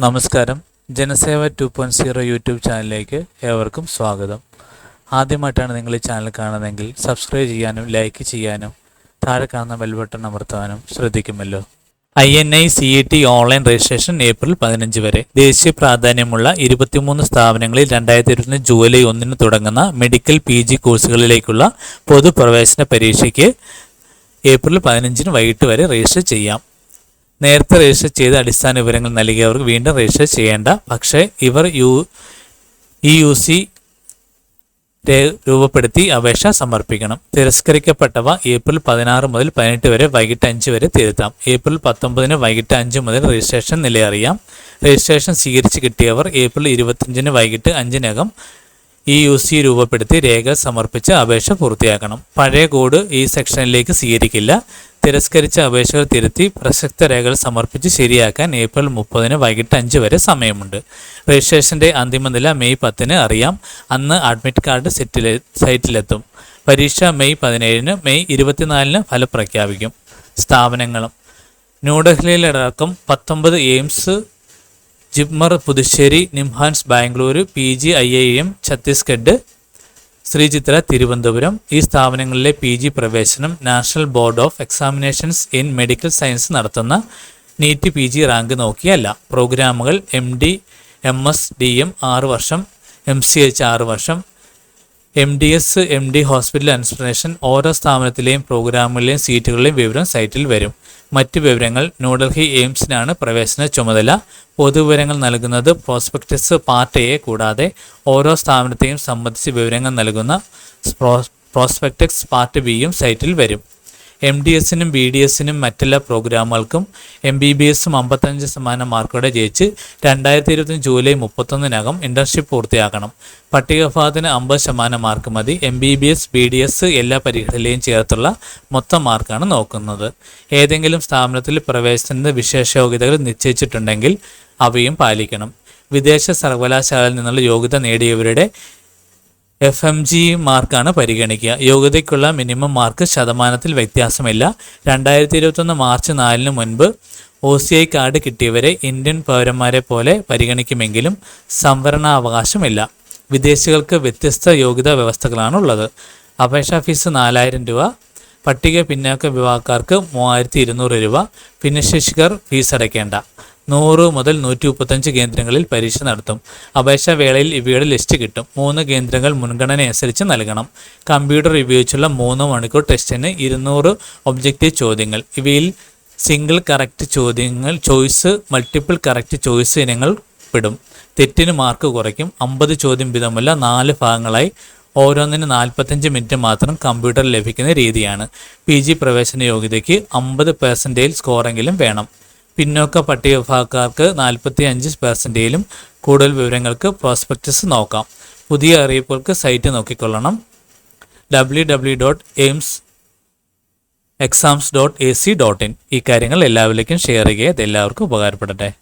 നമസ്കാരം. Janaseva two point zero YouTube ചാനലിലേക്ക് ഏവർക്കും സ്വാഗതം. ആദ്യമായിട്ടാണ് നിങ്ങൾ ഈ ചാനൽ കാണുന്നതെങ്കിൽ സബ്സ്ക്രൈബ് ചെയ്യാനും ലൈക്ക് ചെയ്യാനും താഴെ കാണുന്ന ബെൽ ബട്ടൺ അമർത്താനും ശ്രദ്ധിക്കുമല്ലോ. I N I C E T online registration April പതിനഞ്ച് വരെ. ദേശീയ പ്രാധാന്യമുള്ള ഇരുപത്തിമൂന്ന് സ്ഥാപനങ്ങളിൽ രണ്ടായിരത്തി ഇരുപത്തി ജൂലൈ ഒന്നിന് തുടങ്ങുന്ന മെഡിക്കൽ പി ജി കോഴ്സുകളിലേക്കുള്ള പൊതുപ്രവേശന പരീക്ഷയ്ക്ക് ഏപ്രിൽ പതിനഞ്ചിന് വൈകിട്ട് വരെ രജിസ്റ്റർ ചെയ്യാം. നേരത്തെ രജിസ്റ്റർ ചെയ്ത അടിസ്ഥാന വിവരങ്ങൾ നൽകിയവർക്ക് വീണ്ടും രജിസ്റ്റർ ചെയ്യേണ്ട. പക്ഷേ ഇവർ യു ഇ യു സി രൂപപ്പെടുത്തി അപേക്ഷ സമർപ്പിക്കണം. തിരസ്കരിക്കപ്പെട്ടവ ഏപ്രിൽ പതിനാറ് മുതൽ പതിനെട്ട് വരെ വൈകിട്ട് അഞ്ച് വരെ തിരുത്താം. ഏപ്രിൽ പത്തൊമ്പതിന് വൈകിട്ട് അഞ്ച് മുതൽ രജിസ്ട്രേഷൻ നിലയറിയാം. രജിസ്ട്രേഷൻ സ്വീകരിച്ച് കിട്ടിയവർ ഏപ്രിൽ ഇരുപത്തഞ്ചിന് വൈകിട്ട് അഞ്ചിനകം ഇ യു സി രൂപപ്പെടുത്തി രേഖ സമർപ്പിച്ച് അപേക്ഷ പൂർത്തിയാക്കണം. പഴയ കോഡ് ഈ സെക്ഷനിലേക്ക് സ്വീകരിക്കില്ല. തിരസ്കരിച്ച അപേക്ഷകൾ തിരുത്തി പ്രസക്ത രേഖകൾ സമർപ്പിച്ച് ശരിയാക്കാൻ ഏപ്രിൽ മുപ്പതിന് വൈകിട്ട് അഞ്ച് വരെ സമയമുണ്ട്. രജിസ്ട്രേഷന്റെ അന്തിമ നില മെയ് പത്തിന് അറിയാം. അന്ന് അഡ്മിറ്റ് കാർഡ് സെറ്റിലെ സൈറ്റിലെത്തും. പരീക്ഷ മെയ് പതിനേഴിന് മെയ് ഇരുപത്തിനാലിന് ഫലം പ്രഖ്യാപിക്കും. സ്ഥാപനങ്ങളും. ന്യൂഡൽഹിയിലടക്കം പത്തൊമ്പത് AIIMS JIPMER Puducherry NIMHANS Bangalore P G I I M Chhattisgarh Sree Chitra Thiruvananthapuram. ഈ സ്ഥാപനങ്ങളിലെ പി ജി പ്രവേശനം national board of examinations in medical science നടത്തുന്ന നീറ്റ് പി ജി റാങ്ക് നോക്കിയല്ല. പ്രോഗ്രാമുകൾ M D M S D M ആറ് വർഷം M C H ആറ് വർഷം M D S M D hospital administration ഓരോ സ്ഥാപനത്തിലെയും പ്രോഗ്രാമുകളിലെയും സീറ്റുകളിലെയും വിവരം സൈറ്റിൽ വരും. മറ്റ് വിവരങ്ങൾ ന്യൂഡൽഹി എയിംസിനാണ് പ്രവേശന ചുമതല. പൊതുവിവരങ്ങൾ നൽകുന്നത് പ്രോസ്പെക്ടസ് പാർട്ട് എ കൂടാതെ ഓരോ സ്ഥാപനത്തെയും സംബന്ധിച്ച് വിവരങ്ങൾ നൽകുന്ന പ്രോസ്പെക്ടസ് പാർട്ട് ബിയും സൈറ്റിൽ വരും. എം ഡി എസിനും ബി ഡി എസിനും മറ്റെല്ലാ പ്രോഗ്രാമുകൾക്കും എം ബി ബി എസും അമ്പത്തഞ്ച് ശതമാനം മാർക്കോടെ ജയിച്ച് രണ്ടായിരത്തി ഇരുപത്തി ജൂലൈ മുപ്പത്തൊന്നിനകം ഇന്റേൺഷിപ്പ് പൂർത്തിയാക്കണം. പട്ടികഭാഗത്തിന് അമ്പത് ശതമാനം മാർക്ക് മതി. M B B S B D S എല്ലാ പരീക്ഷകളിലെയും ചേർത്തുള്ള മൊത്തം മാർക്കാണ് നോക്കുന്നത്. ഏതെങ്കിലും സ്ഥാപനത്തിൽ പ്രവേശനത്തിന് വിശേഷ യോഗ്യതകൾ നിശ്ചയിച്ചിട്ടുണ്ടെങ്കിൽ അവയും പാലിക്കണം. വിദേശ സർവകലാശാലയിൽ നിന്നുള്ള യോഗ്യത നേടിയവരുടെ എഫ് എം ജി മാർക്കാണ് പരിഗണിക്കുക. യോഗ്യതയ്ക്കുള്ള മിനിമം മാർക്ക് ശതമാനത്തിൽ വ്യത്യാസമില്ല. രണ്ടായിരത്തി ഇരുപത്തൊന്ന് മാർച്ച് നാലിന് മുൻപ് ഒ സി ഐ കാർഡ് കിട്ടിയവരെ ഇന്ത്യൻ പൗരന്മാരെ പോലെ പരിഗണിക്കുമെങ്കിലും സംവരണാവകാശമില്ല. വിദേശികൾക്ക് വ്യത്യസ്ത യോഗ്യതാ വ്യവസ്ഥകളാണ് ഉള്ളത് അപേക്ഷാ ഫീസ് നാലായിരം രൂപ പട്ടിക പിന്നാക്ക വിഭാഗക്കാർക്ക് മൂവായിരത്തി ഇരുന്നൂറ് രൂപ ഭിന്നശേഷിക്കാർ ഫീസ് അടയ്ക്കേണ്ട. നൂറ് മുതൽ നൂറ്റി മുപ്പത്തഞ്ച് കേന്ദ്രങ്ങളിൽ പരീക്ഷ നടത്തും. അപേക്ഷാ വേളയിൽ ഇവയുടെ ലിസ്റ്റ് കിട്ടും. മൂന്ന് കേന്ദ്രങ്ങൾ മുൻഗണന അനുസരിച്ച് നൽകണം. കമ്പ്യൂട്ടർ ഉപയോഗിച്ചുള്ള മൂന്ന് മണിക്കൂർ ടെസ്റ്റിന് ഇരുന്നൂറ് ഒബ്ജക്റ്റീവ് ചോദ്യങ്ങൾ. ഇവയിൽ സിംഗിൾ കറക്റ്റ് ചോദ്യങ്ങൾ ചോയ്സ് മൾട്ടിപ്പിൾ കറക്റ്റ് ചോയ്സ് ഇനങ്ങൾ പെടും. തെറ്റിന് മാർക്ക് കുറയ്ക്കും. അമ്പത് ചോദ്യം വീതമല്ല നാല് ഭാഗങ്ങളായി ഓരോന്നിന് നാൽപ്പത്തഞ്ച് മിനിറ്റ് മാത്രം കമ്പ്യൂട്ടർ ലഭിക്കുന്ന രീതിയാണ്. പി ജി പ്രവേശന യോഗ്യതയ്ക്ക് അമ്പത് പെർസെന്റേജ് സ്കോറെങ്കിലും വേണം. പിന്നോക്ക പട്ടിക വിഭാഗക്കാർക്ക് നാൽപ്പത്തി അഞ്ച് പെർസെന്റേജിലും കൂടുതൽ വിവരങ്ങൾക്ക് പ്രോസ്പെക്റ്റസ് നോക്കാം. പുതിയ അറിയിപ്പുകൾക്ക് site നോക്കിക്കൊള്ളണം. W W dot AIIMS exams dot A C dot in ഈ കാര്യങ്ങൾ എല്ലാവരിലേക്കും ഷെയർ ചെയ്യുക. ഇത് എല്ലാവർക്കും ഉപകാരപ്പെടട്ടെ.